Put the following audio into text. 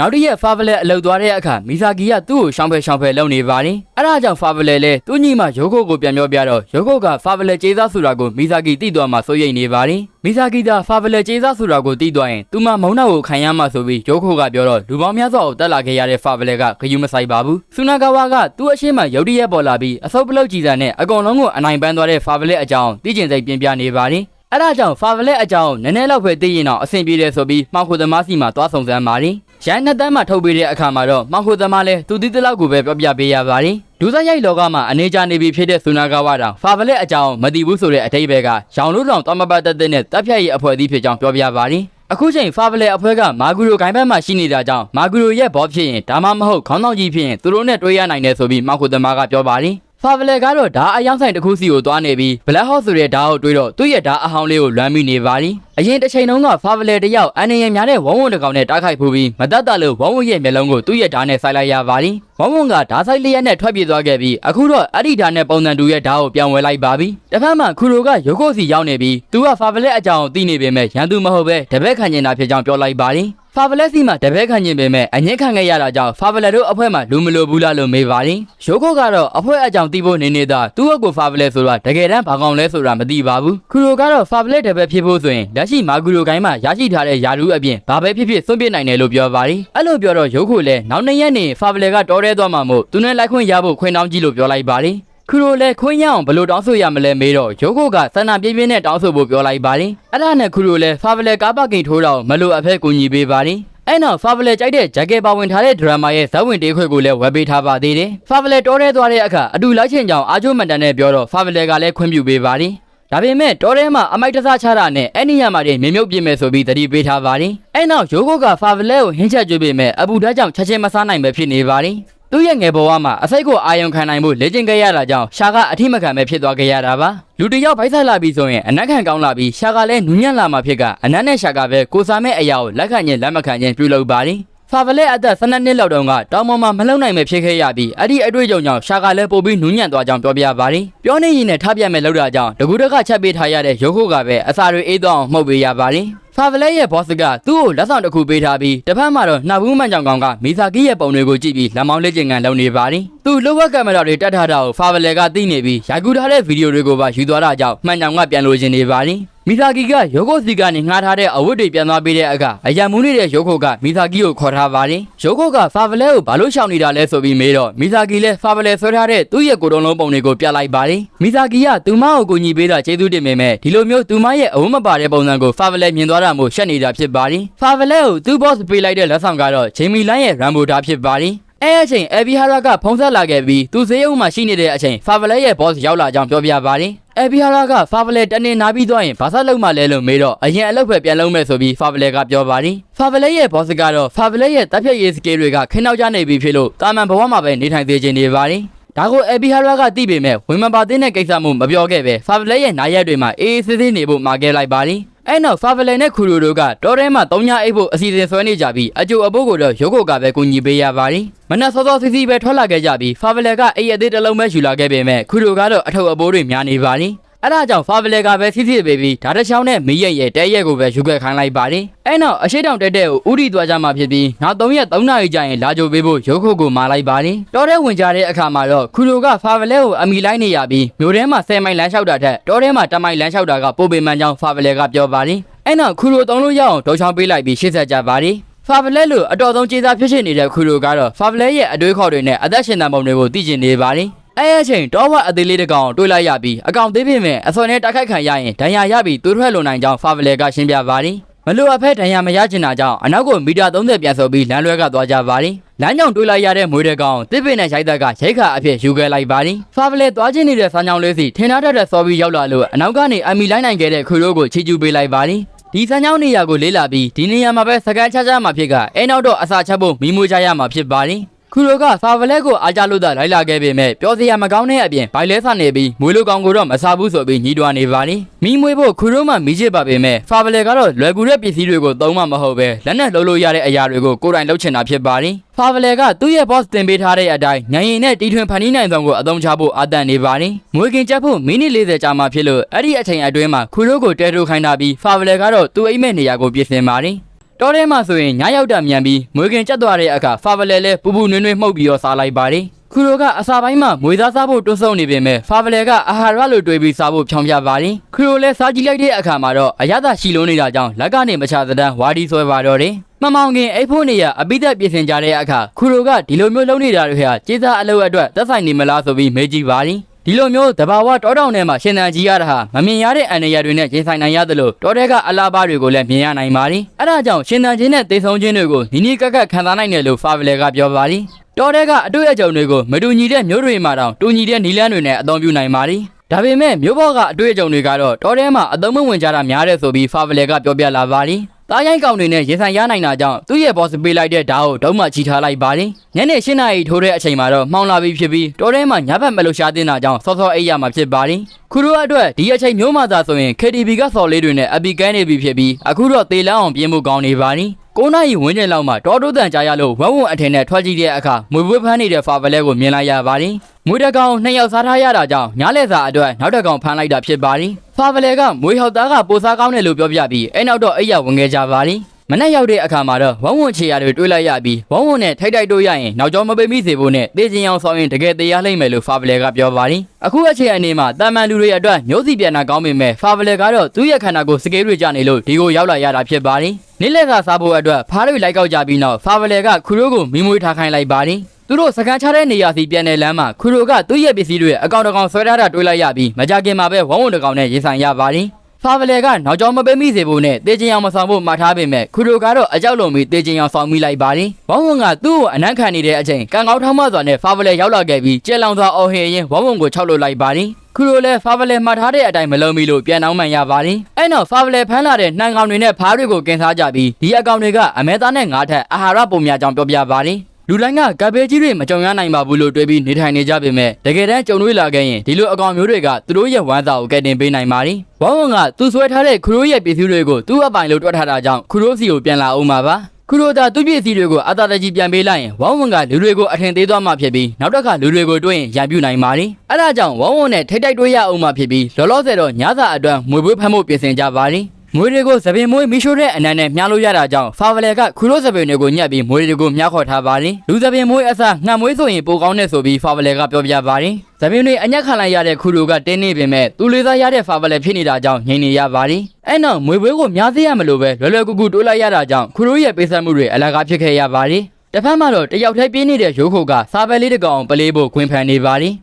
နောက်တစ်ရက်ဖာဗလက်အလုပ်သွားတဲ့အခါမီဇာကီကသူ့ကိုရှောင်းဖဲရှောင်းဖဲလုပ်နေပါတယ်အဲ့ဒါကြောင့်ဖာဗလက်လည်းသူ့ညီမရိုကိုကိုပြန်ပြောပြတော့ရိုကိုကဖာဗလက်ကျေးစားဆိုတာကိုမီဇာကီသိသွားမှစိုးရိမ်နေပါတယ်မီဇာကီသာဖာဗလက်ကျေးစားဆိုတာကိုသိသွားရင်သူမမုံနောက်ကိုခံရမှဆိုပြီးရိုကိုကပြောတော့လူပေါင်းများစွာကိုတက်လာခဲ့ရတဲ့ဖာဗလက်ကဂယုမဆိုင်ပါဘူးဆူနာဂါဝါကသူ့အရှိမရုတ်တရက်ပေါ်လာပြီးအဆုပ်ပလုတ်ကြည်စံနဲ့အကုန်လုံးကိုအနိုင်ပန်းသွားတဲ့ဖာဗလက်အကြောင်းသိကျင်စိတ်ပြင်းပြနေပါတယ်အဲ့ဒါကြောင့်ဖာဗလက်အကြောင်းနည်းနည်းလောက်ပဲသိရင်တော့အဆင်ပြေတယ်ဆိုပြီးမှောင်ခိုသမားစီမှာသွားဆောင်စမ်းပါတယ် ရန်နှစ်တန်းမှာထုတ်ပေးတဲ့အခါမှာတော့မှောင်ခိုသမားလည်းသူသိတဲ့လောက်ကိုပဲပြောပြပေးရပါတယ်ဒူဇရိုက်လောကမှာအနေကြနေပြီဖြစ်တဲ့ဆူနာဂါဝါတောင်ဖာဗလက်အကြောင်းမသိဘူးဆိုတဲ့အတိတ်ဘက်ကရောင်လို့တောင်တောမပတ်တက်တဲ့နဲ့တပ်ဖြတ်ရေးအဖွဲ့အစည်းဖြစ်ကြောင်းပြောပြပါတယ်အခုချိန်ဖာဗလေအဖွဲကမာဂူရိုဂိုင်းဘက်မှာရှိနေတာကြောင့်မာဂူရိုရဲ့ဘောဖြစ်ရင်ဒါမှမဟုတ်ခေါင်းဆောင်ကြီးဖြစ်ရင်သူတို့နဲ့တွေ့ရနိုင်တယ်ဆိုပြီးမောက်ခုသမားကပြောပါတယ် ဖာဗလေကတော့ဓာအယောင်ဆိုင်တစ်ခုစီကိုသွားနေပြီးဘလက်ဟော့ဆိုတဲ့ဓာကိုတွေးတော့သူ့ရဲ့ဓာအဟောင်းလေးကိုလွမ်းမိနေပါသည်အရင်တစ်ချိန်တုန်းကဖာဗလေတယောက်အန်နေရများတဲ့ဝုံဝုံတစ်ကောင်နဲ့တားခိုက်ဖူးပြီးမတတ်တလို့ဝုံဝုံရဲ့မျက်လုံးကိုသူ့ရဲ့ဓာနဲ့ဆိုက်လိုက်ရပါသည်ဝုံဝုံကဓာဆိုင်လေးရက်နဲ့ထွက်ပြေးသွားခဲ့ပြီးအခုတော့အဲ့ဒီဓာနဲ့ပုံစံတူရဲ့ဓာကိုပြန်ဝယ်လိုက်ပါပြီတစ်ဖက်မှာခူရိုကရုပ်ကိုစီရောက်နေပြီးသူကဖာဗလေအကြောင်းကိုသိနေပေမဲ့ရန်သူမဟုတ်ပဲတပည့်ခံနေတာဖြစ်ကြောင်းပြောလိုက်ပါသည် ဖာဗလက်စီမှာတပည့်ခံခြင်းပေမဲ့အငင်းခံခဲ့ရတာကြောင့်ဖာဗလက်တို့အဖွဲ့မှာလူမလိုဘူးလားလို့မေးပါတယ်။ရိုးခိုကတော့အဖွဲ့အကြောင်းသိဖို့နေနေတာသူ့အကိုဖာဗလက်ဆိုတာတကယ်တမ်းဘာကောင်လဲဆိုတာမသိပါဘူး။ခူရိုကတော့ဖာဗလက်တပည့်ဖြစ်ဖို့ဆိုရင်လက်ရှိမာဂူရိုကိုင်းမှာရရှိထားတဲ့ယာရူးအပြင်ဘာပဲဖြစ်ဖြစ်စွန့်ပစ်နိုင်တယ်လို့ပြောပါတယ်။အဲ့လိုပြောတော့ရိုးခိုလည်းနောက်နှစ်ရက်နေဖာဗလက်ကတော်ရဲသွားမှာမို့သူနဲ့လိုက်ခွင့်ရဖို့ခွင့်တောင်းကြည့်လို့ပြောလိုက်ပါတယ်။ ခူရိုလည်းခွင့်ရအောင်ဘယ်လိုတောင်းဆိုရမလဲမေးတော့ရိုးခိုကစန္ဒပြင်းပြင်းနဲ့တောင်းဆိုဖို့ပြောလိုက်ပါတယ်။အဲ့ဒါနဲ့ခူရိုလည်းဖာဗလက်ကားပါကင်ထိုးတော့မလို့အဖက်ကူညီပေးပါတယ်။အဲ့နောက်ဖာဗလက်ကြိုက်တဲ့ဂျက်ကဲပါဝင်ထားတဲ့ဒရမာရဲ့ဇာတ်ဝင်တေးခွေကိုလည်းဝယ်ပေးထားပါသေးတယ်။ဖာဗလက်တော်ရဲသွားတဲ့အခါအတူလိုက်ချင်ကြောင်အာချိုမန်တန်နဲ့ပြောတော့ဖာဗလက်ကလည်းခွင့်ပြုပေးပါတယ်။ဒါပေမဲ့တော်ထဲမှာအမိုက်တစားချတာနဲ့အဲ့ဒီညမှာတည်းမြင်မြုပ်ပြင်းမယ်ဆိုပြီးတတိပေးထားပါတယ်။အဲ့နောက်ရိုးကိုကဖာဗလက်ကိုဟင်းချက်ကျွေးပေမဲ့အပူဓာတ်ကြောင့်ချက်ချင်းမစားနိုင်ပဲဖြစ်နေပါတယ်။ သူ့ရဲ့ငယ်ဘဝမှာအစိတ်ကိုအာယုံခံနိုင်မှုလေ့ကျင့်ခဲ့ရတာကြောင့်ရှာကအထိမခံပဲဖြစ်သွားခဲ့ရတာပါ။လူတစ်ယောက်ဗိုက်ဆိုင်လာပြီဆိုရင်အနက်ခံကောင်းလာပြီးရှာကလည်းနူးညံ့လာမှဖြစ်ကအနက်နဲ့ရှာကပဲကိုစားမဲ့အရာကိုလက်ခံခြင်းလက်မခံခြင်းပြုလုပ်ပါတယ်။ဖာဗလက်အသက်12နှစ်လောက်တုန်းကတောင်ပေါ်မှာမလုံနိုင်ပဲဖြစ်ခဲ့ရပြီးအဲ့ဒီအတွေ့အကြုံကြောင့်ရှာကလည်းပို့ပြီးနူးညံ့သွားကြောင်းပြောပြပါတယ်။ပြောနေရင်နဲ့ထားပြတ်မဲ့လောက်တာကြောင့်တကူတကချက်ပေးထားရတဲ့ရုပ်ခုကပဲအစာတွေအေးသွားအောင်မှုတ်ပေးရပါတယ်။ ဖာဗလက်ရဲ့ boss ကသူ့ကိုလက်ဆောင်တစ်ခုပေးထားပြီးတစ်ဖက်မှာတော့နှာဘူးမှန်ကြောင်ကောင်ကမီဇာကီရဲ့ပုံတွေကိုကြည့်ပြီးလက်မောင်းလက်ကျင်ကန်လုပ်နေပါတယ်။သူ့လိုဘက်ကင်မရာတွေတက်ထားတာကိုဖာဗလက်ကသိနေပြီးရိုက်ကူထားတဲ့ဗီဒီယိုတွေကိုပါယူသွားတာကြောင့်မှန်ကြောင်ကပြန်လို့ရှင်နေပါတယ်။ မီဇာကီကရိုကိုစီကနေငှားထားတဲ့အဝတ်တွေပြန်သွားပေးတဲ့အခါအယံမူးနေတဲ့ရိုကိုကမီဇာကီကိုခေါ်ထားပါတယ်။ရိုကိုကဖာဗလက်ကိုဘာလို့ရှောင်နေတာလဲဆိုပြီးမေးတော့မီဇာကီလည်းဖာဗလက်ဆွဲထားတဲ့သူ့ရဲ့ကိုယ်တော်လုံးပုံတွေကိုပြလိုက်ပါတယ်။မီဇာကီကသူမကိုကူညီပေးတာကျေးဇူးတင်ပေမဲ့ဒီလိုမျိုးသူမရဲ့အဝတ်မပါတဲ့ပုံစံကိုဖာဗလက်မြင်သွားတာမို့ရှက်နေတာဖြစ်ပါတယ်။ဖာဗလက်ကိုသူ့ boss ပေးလိုက်တဲ့လက်ဆောင်ကတော့ဂျေမီလိုင်းရဲ့ရမ်ဘိုဒါဖြစ်ပါတယ်။အဲအချိန်အဘီဟာရာကဖုံးဆက်လာခဲ့ပြီးသူဈေးရုံမှာရှိနေတဲ့အချိန်ဖာဗလက်ရဲ့ boss ရောက်လာကြောင်းပြောပြပါတယ်။ အဘီဟာရာကဖာဗလက်တနေ့နာပြီးသွားရင်ဘာသာလုံးမှလဲလို့မေးတော့အရင်အလုပ်ပဲပြန်လုံးမဲ့ဆိုပြီးဖာဗလက်ကပြောပါတယ်။ဖာဗလက်ရဲ့ boss ကတော့ဖာဗလက်ရဲ့တပ်ဖြတ်ရေးစကေးတွေကခင်းနောက်ကျနေပြီဖြစ်လို့တာမန်ဘဝမှာပဲနေထိုင်သေးခြင်းနေပါတယ်။ဒါကိုအဘီဟာရာကသိပေမဲ့ဝင်မပါသေးတဲ့ကိစ္စမှုမပြောခဲ့ပဲဖာဗလက်ရဲ့နားရက်တွေမှာအေးအေးဆေးဆေးနေဖို့မှာခဲ့လိုက်ပါတယ်။ အဲ့နောက်ဖာဗလန်နဲ့ခူရိုတို့ကတော်ထဲမှာတုံးညအိတ်ဖို့အစီအစဉ်ဆွဲနေကြပြီးအကျိုးအပိုးကိုတော့ရုပ်ကိုကပဲကူညီပေးရပါတယ်။မနက်စောစောစီစီပဲထွက်လာခဲ့ကြပြီးဖာဗလန်ကအိတ်အသေးတစ်လုံးပဲယူလာခဲ့ပေမဲ့ခူရိုကတော့အထုပ်အပိုးတွေများနေပါတယ်။ အဲ့ဒါကြောင့်ဖာဗလေကပဲစီးစီးပေးပြီးဓာတ်တစ်ချောင်းနဲ့မီးရဲ့ရဲ့တဲရက်ကိုပဲယူခဲ့ခိုင်းလိုက်ပါတယ်။အဲ့နောက်အရှိတောင်တက်တဲ့ကိုဥတီသွားကြမှာဖြစ်ပြီးနောက်3ရက်3နာရီကြာရင်လာကြိုပေးဖို့ရုပ်ခုတ်ကိုမာလိုက်ပါတယ်။တော်တဲ့ဝင်ကြတဲ့အခါမှာတော့ခူလိုကဖာဗလေကိုအမီလိုက်နေရပြီးမျိုးထဲမှာ10မိုင်လမ်းလျှောက်တာထက်တော်ထဲမှာ10မိုင်လမ်းလျှောက်တာကပိုပေမှန်ကြောင်းဖာဗလေကပြောပါတယ်။အဲ့နောက်ခူလိုသုံးလို့ရအောင်ဒေါချောင်းပေးလိုက်ပြီးရှေ့ဆက်ကြပါတယ်။ဖာဗလက်လိုအတော်ဆုံးကြေးစားဖြစ်ရှိနေတဲ့ခူလိုကတော့ဖာဗလက်ရဲ့အတွေးခေါ်တွေနဲ့အသက်ရှင်တန်ပုံတွေကိုသိကျင်နေပါတယ်။ အဲ့အချိန်တောဝတ်အသေးလေးတစ်ကောင်တွေ့လိုက်ရပြီးအကောင်သေးပေမဲ့အစော်နဲ့တိုက်ခိုက်ခံရရင်ဒဏ်ရာရပြီးသွေးထွက်လွန်နိုင်ကြောင်းဖာဗလယ်ကရှင်းပြပါတယ်မလိုအပ်ဖက်ဒဏ်ရာမရချင်တာကြောင့်အနောက်ကိုမီတာ30ပြန်ဆုပ်ပြီးလမ်းလွဲကသွားကြပါတယ်လမ်းကြောင်တွေ့လိုက်ရတဲ့မွေးတဲ့ကောင်တစ်ပင်နဲ့ရိုက်သက်ကရိုက်ခါအဖြစ်ယူခဲ့လိုက်ပါတယ်ဖာဗလယ်သွားချင်းနေတဲ့ဆန်းချောင်းလေးစီထင်ထားတတ်တဲ့စော်ပြီးရောက်လာလို့အနောက်ကနေအမီလိုက်နိုင်ခဲ့တဲ့ခွေရိုးကိုချီကျူးပေးလိုက်ပါတယ်ဒီစမ်းချောင်းနေရာကိုလေးလာပြီးဒီနေရာမှာပဲစကန်ချာချာမှာဖြစ်ကအဲနောက်တော့အစာချက်ဖို့မိမိုးကြရမှာဖြစ်ပါတယ် ခူရိုကဖာဗလက်ကိုအားကြလို့သာလိုက်လာခဲ့ပေမဲ့ပြောစရာမကောင်းတဲ့အပြင်ဘိုင်လဲဆနေပြီးမွေးလိုကောင်ကိုတော့မစားဘူးဆိုပြီးညီးတွားနေပါလိမိမွေးဖို့ခူရိုမှမိချစ်ပါပေမဲ့ဖာဗလက်ကတော့လွယ်ကူတဲ့ပစ္စည်းတွေကိုသုံးမှမဟုတ်ပဲလက်နဲ့လှုပ်လို့ရတဲ့အရာတွေကိုကိုယ်တိုင်လုပ်ချင်တာဖြစ်ပါလိဖာဗလယ်ကသူ့ရဲ့ boss တင်ပေးထားတဲ့အတိုင်းညရင်နဲ့တီထွင်ဖန်တီးနိုင်ဆုံးကိုအသုံးချဖို့အာတန်နေပါလိမွေးကင်ချက်ဖို့မိနစ်40ကြာမှဖြစ်လို့အဲ့ဒီအချိန်အတွင်းမှာခူရိုကိုတဲထိုးခိုင်းတာပြီးဖာဗလယ်ကတော့သူ့အိမ်မက်နေရာကိုပြင်ဆင်ပါလိ တော်ထဲမှာဆိုရင်ညရောက်တာမြန်ပြီးမွေးခင်ကျက်သွားတဲ့အခါဖာဗလဲလဲပူပူနွေ့နွေ့မှုတ်ပြီးတော့စားလိုက်ပါတယ်ခူရိုကအစာပိုင်းမှာမွေသားစားဖို့တွန်းဆုံနေပေမဲ့ဖာဗလဲကအာဟာရလိုတွေးပြီးစားဖို့ဖြောင်းပြပါတယ်ခူရိုလဲစားကြည့်လိုက်တဲ့အခါမှာတော့အရသာရှိလုံးနေတာကြောင့်လက်ကနေမချသဒန်းဝါဒီဆွဲပါတော့တယ်မမောင်ခင်အိတ်ဖို့နေရအပိသက်ပြင်ဆင်ကြတဲ့အခါခူရိုကဒီလိုမျိုးလုပ်နေတာတွေဟာကျေးစားအလုပ်အတွက်သက်ဆိုင်နေမလားဆိုပြီးမေးကြည့်ပါတယ် ဒီလိုမျိုးတဘာဝတောတောင်ထဲမှာရှင်သန်ကြီးရတာဟာမမြင်ရတဲ့အန္တရာယ်တွေနဲ့ရင်ဆိုင်နိုင်ရသလိုတောထဲကအလားပါတွေကိုလည်းမြင်ရနိုင်ပါတယ်။အဲဒါကြောင့်ရှင်သန်ခြင်းနဲ့သေဆုံးခြင်းတွေကိုနီးနီးကပ်ကပ်ခံစားနိုင်တယ်လို့ဖာဗလဲကပြောပါတယ်။တောထဲကအတွေ့အကြုံတွေကိုမတူညီတဲ့မျိုးတွေမှာတောင်တူညီတဲ့နီလန်းတွေနဲ့အသုံးပြုနိုင်ပါတယ်။ဒါပေမဲ့မျိုးဘောကအတွေ့အကြုံတွေကတော့တောထဲမှာအသုံးမဝင်ကြတာများတဲ့ဆိုပြီးဖာဗလဲကပြောပြလာပါတယ်။ သားရိုင်းကောင်တွေနဲ့ရင်ဆိုင်ရနိုင်တာကြောင့်သူ့ရဲ့ boss ပေးလိုက်တဲ့ဓာတ်ကိုဒုံးမှချီထားလိုက်ပါတယ်။ညနေ၈နာရီထိုးတဲ့အချိန်မှာတော့မှောင်လာပြီးဖြစ်ပြီးတောထဲမှာညဘက်မလို့ရှာတင်တာကြောင့်စောစောအိပ်ရမှာဖြစ်ပါတယ်။ခူရိုအတွက်ဒီအချိန်မျိုးမှသာဆိုရင် KTV ကစော်လေးတွေနဲ့အပီကန်းနေပြီဖြစ်ပြီးအခုတော့သေလန်းအောင်ပြင်းမှုကောင်းနေပါပြီ။ 9နာရီဝန်းကျင်လောက်မှာတောတိုးတန်ကြားရလို့ဝဝုံအထင်နဲ့ထွက်ကြည့်တဲ့အခါမွေပွေးဖမ်းနေတဲ့ဖာဗလဲကိုမြင်လိုက်ရပါတယ်။မွေတကောင်နှစ်ယောက်စားထားရတာကြောင့်ညလက်စာအတွက်နောက်တစ်ကောင်ဖမ်းလိုက်တာဖြစ်ပါတယ်။ဖာဗလဲကမွေဟောက်သားကပိုစားကောင်းတယ်လို့ပြောပြပြီးအဲ့နောက်တော့အိပ်ရဝင်ခဲ့ကြပါတယ်။မနေ့ရောက်တဲ့အခါမှာတော့ဝုံဝုံချေရတွေတွေးလိုက်ရပြီးဝုံဝုံနဲ့ထိုက်ထိုက်တို့ရရင်နောက်ကျောမပိတ်မိစေဖို့နဲ့တေးချင်းအောင်ဆောင်ရင်တကယ်တရားလိမ့်မယ်လို့ဖာဗလဲကပြောပါတယ်။အခုအချိန်အနေမှာတာမန်လူတွေအတွက်မျိုးစီပြန်တာကောင်းပေမဲ့ဖာဗလဲကတော့သူ့ရဲ့ခန္ဓာကိုယ်စကေးတွေကြနေလို့ဒီကိုရောက်လာရတာဖြစ်ပါတယ်။ နေ့လည်စာစားဖို့အတွက်ဖားတွေလိုက်ကောက်ကြပြီးနောက်ဖာဗလဲကခူရိုးကိုမိမွေးထားခိုင်းလိုက်ပါတယ်။သူတို့စကန်ချတဲ့နေရာစီပြန်တဲ့လမ်းမှာခူရိုကသူ့ရဲ့ပစ္စည်းတွေအကောင်တကောင်ဆွဲထားတာတွေးလိုက်ရပြီးမကြခင်မှာပဲဝုံဝုံတကောင်နဲ့ရင်ဆိုင်ရပါတယ်။ ဖာဗလဲကနောက်ကျောမပေးမိစေဖို့နဲ့တေချင်အောင်မဆောင်ဖို့မှာထားပေမဲ့ခူရိုကတော့အကြောက်လုံးပြီးတေချင်အောင်ဆောင်မိလိုက်ပါတယ်။ဝုံဝုံကသူ့ကိုအနမ်းခံနေတဲ့အချိန်ကံကောင်းထောင်းမစွာနဲ့ဖာဗလဲရောက်လာခဲ့ပြီးကျဲလောင်စွာအော်ဟစ်ရင်းဝုံဝုံကိုခြောက်လို့လိုက်ပါတယ်။ခူရိုလည်းဖာဗလဲမှတ်ထားတဲ့အတိုင်းမလုံးမီလို့ပြန်နှောင်းမှန်ရပါတယ်။အဲ့နောက်ဖာဗလဲဖမ်းလာတဲ့နှံကောင်တွေနဲ့ဖားတွေကိုကင်စားကြပြီးဒီအကောင်တွေကအမဲသားနဲ့ငါးထက်အာဟာရပုံများကြောင်းပြောပြပါတယ်။ လူတိုင်းကကပ်ဘေးကြီးတွေမကြုံရနိုင်ပါဘူးလို့တွေးပြီးနေထိုင်နေကြပေမဲ့တကယ်တမ်းကြုံတွေ့လာခဲ့ရင်ဒီလိုအကောင်မျိုးတွေကသူတို့ရဲ့ဝမ်းသာကိုကယ်တင်ပေးနိုင်ပါတယ်။ဝေါဝွန်ကသူဆွဲထားတဲ့ခရိုးရဲ့ပစ္စည်းတွေကိုသူ့အပိုင်လို့တွက်ထားတာကြောင့်ခရိုးစီကိုပြန်လာအောင်ပါပါ။ခရိုတာသူ့ပစ္စည်းတွေကိုအသာတကြီးပြန်ပေးလိုက်ရင်ဝေါဝွန်ကလူတွေကိုအထင်သေးသွားမှဖြစ်ပြီးနောက်တစ်ခါလူတွေကိုတွေ့ရင်ရံပြူနိုင်ပါတယ်။အဲဒါကြောင့်ဝေါဝွန်နဲ့ထိတ်တိုက်တွေ့ရအောင်မှဖြစ်ပြီးလောလောဆယ်တော့ညစာအတွက်မွေပွေးဖမ်းဖို့ပြင်ဆင်ကြပါတယ်။ မွေတွေကိုသပင်မွေးမိရှိုးတဲ့အနံနဲ့မြားလို့ရတာကြောင့်ဖာဗလဲကခူရိုးသပင်တွေကိုညက်ပြီးမွေတွေကိုမြားခေါ်ထားပါတယ်လူသပင်မွေးအစားငှက်မွေးဆိုရင်ပိုကောင်းတဲ့ဆိုပြီးဖာဗလဲကပြောပြပါတယ်သပင်တွေအညက်ခံလိုက်ရတဲ့ခူရိုကတင်းနေပေမဲ့သူလေးစားရတဲ့ဖာဗလဲဖြစ်နေတာကြောင့်ငြိမ်နေရပါတယ်အဲ့နောက်မွေပွဲကိုမြားစေရမလို့ပဲလွယ်လွယ်ကူကူတိုးလိုက်ရတာကြောင့်ခူရိုးရဲ့ပေးဆက်မှုတွေအလကားဖြစ်ခဲ့ရပါတယ်တစ်ဖက်မှာတော့တယောက်တည်းပြင်းနေတဲ့ရိုးခိုကစာပဲလေးတစ်ကောင်ပလေးဖို့ခွင်ဖန်နေပါတယ်